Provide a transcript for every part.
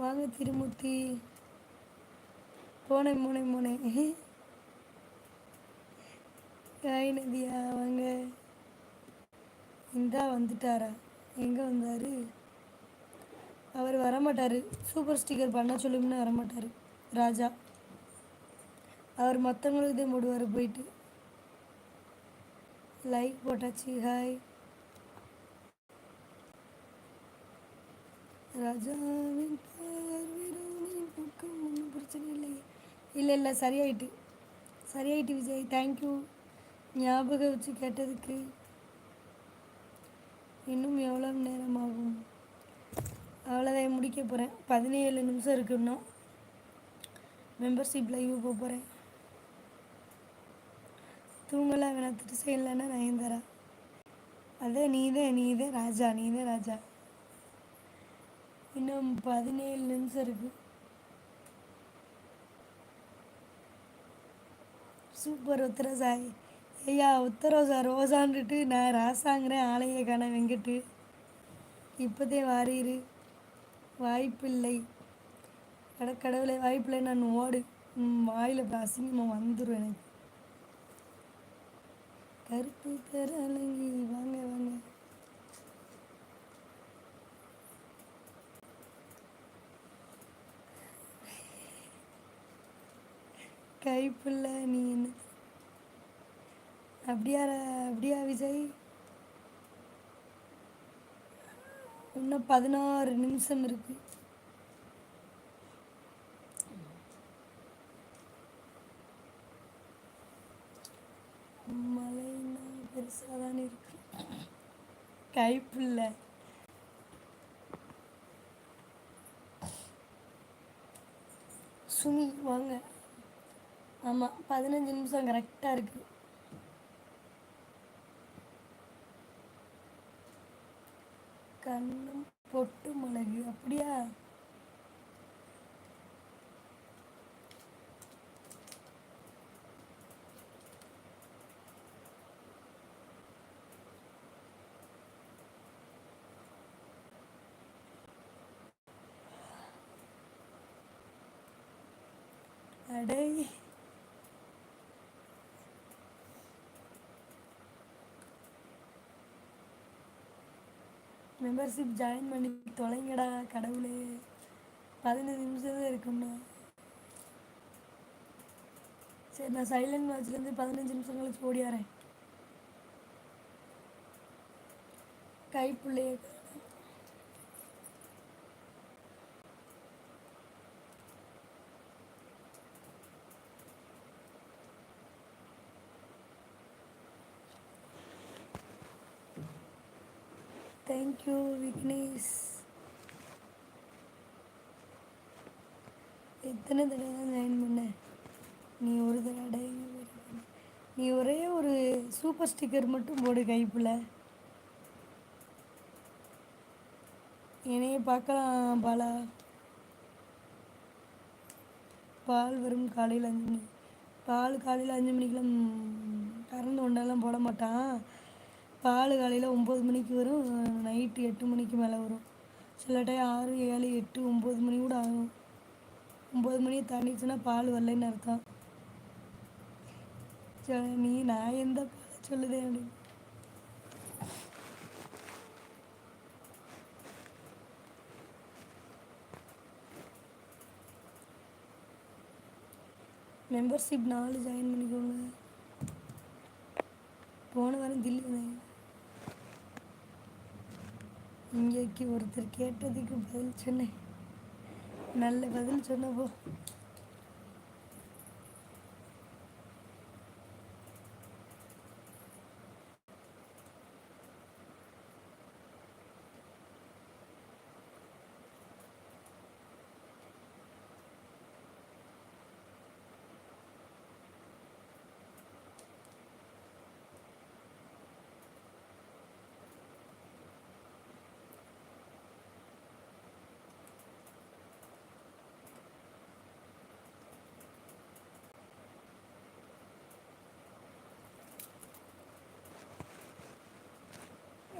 வாங்க திருமூர்த்தி. போனே மூனை போனேன் காய் நதியா வாங்க. இந்தா வந்துட்டாரா? எங்கே வந்தார்? அவர் வரமாட்டார். சூப்பர் ஸ்டிக்கர் பண்ண சொல்லும்னு வரமாட்டார். ராஜா. அவர் மற்றவங்களுக்கு தான் போடுவார் போயிட்டு. லைக் போட்டாச்சு. ஹாய். ராஜாவின் பார்வையின் பக்கம் ஒன்றும் பிரச்சனை இல்லை. இல்லை இல்லை சரியாயிட்டு. சரியாயிட்டு விஜய். தேங்க்யூ ஞாபகம் வச்சு கேட்டதுக்கு இன்னும் எவ்வளோ நேரம் ஆகும் அவ்வளோதான் முடிக்க போகிறேன் பதினேழு நிமிஷம் இருக்கு இன்னும். மெம்பர்ஷிப் லைவ் போக போகிறேன் தூங்கலாம் வேணா திட்டு செய்யலைன்னா நயன்தாரா? அதே நீதான் நீதான் ராஜா நீதான் ராஜா. இன்னும் பதினேழு நிமிஷம் இருக்கு. சூப்பர் உத்தரசாய் ஐயா உத்தரவசா ரோசான்ட்டு நான் ராசாங்கிறேன் ஆலையை காண வெங்கிட்டு. இப்போதே வாரீரு. வாய்ப்பில்லை. கட கடவுளை வாய்ப்பில்லை நான் ஓடு. வாயில் அசிங்கமாக வந்துடும் எனக்கு. கருப்பு பெறலங்கி வாங்க வாங்க. கைப்புள்ள நீ என்ன? அப்படியா அப்படியா விஜய்? இன்னும் பதினாறு நிமிஷம் இருக்கு. மழைன்னா பெருசாக தானே இருக்கு. கைப்புள்ள. சுமி வாங்க. ஆமாம் பதினஞ்சு நிமிஷம் கரெக்டாக இருக்குது கண்ணும் பொட்டு மிளகு அப்படியா? அடே மெம்பர்ஷிப் ஜாயின் பண்ணி தொலைங்கடா கடவுளே. பதினஞ்சு நிமிஷம் தான் இருக்கும்ண்ணா சரி நான் சைலண்ட் வாட்ச்லேருந்து பதினஞ்சு நிமிஷம் கழிச்சு ஓடியாரேன் கைப்புள்ளைய தேங்க்யூ விக்னேஷ் எத்தனை தடவை தான் ஜாயின் பண்ண நீ ஒரு தடவை நீ ஒரே ஒரு சூப்பர் ஸ்டிக்கர் மட்டும் போடு கைப்பில். என்னையே பார்க்கலாம் பாலா. பால் வரும் காலையில் அஞ்சு மணி பால் காலையில் அஞ்சு மணிக்கெலாம் கறந்து ஒன்றெல்லாம் போட மாட்டான். பால் காலையில் ஒம்பது மணிக்கு வரும் நைட்டு எட்டு மணிக்கு மேலே வரும். சில டைம் ஆறு ஏழு எட்டு ஒம்பது மணி கூட ஆகும். ஒம்பது மணியை தாண்டிச்சுன்னா பால் வரலைன்னு அர்த்தம். நீ நான் எந்த பாலை சொல்லுதே அப்படின்னு மெம்பர்ஷிப் நாலு ஜாயின் பண்ணிக்கோங்க. போன வாரம் தில்லி வந்தேன் இங்கேக்கு ஒருத்தர் கேட்டதுக்கு பதில் சொன்னேன். நல்ல பதில் சொன்னப்போ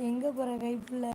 எங்கே போகிற கைப்புள்ள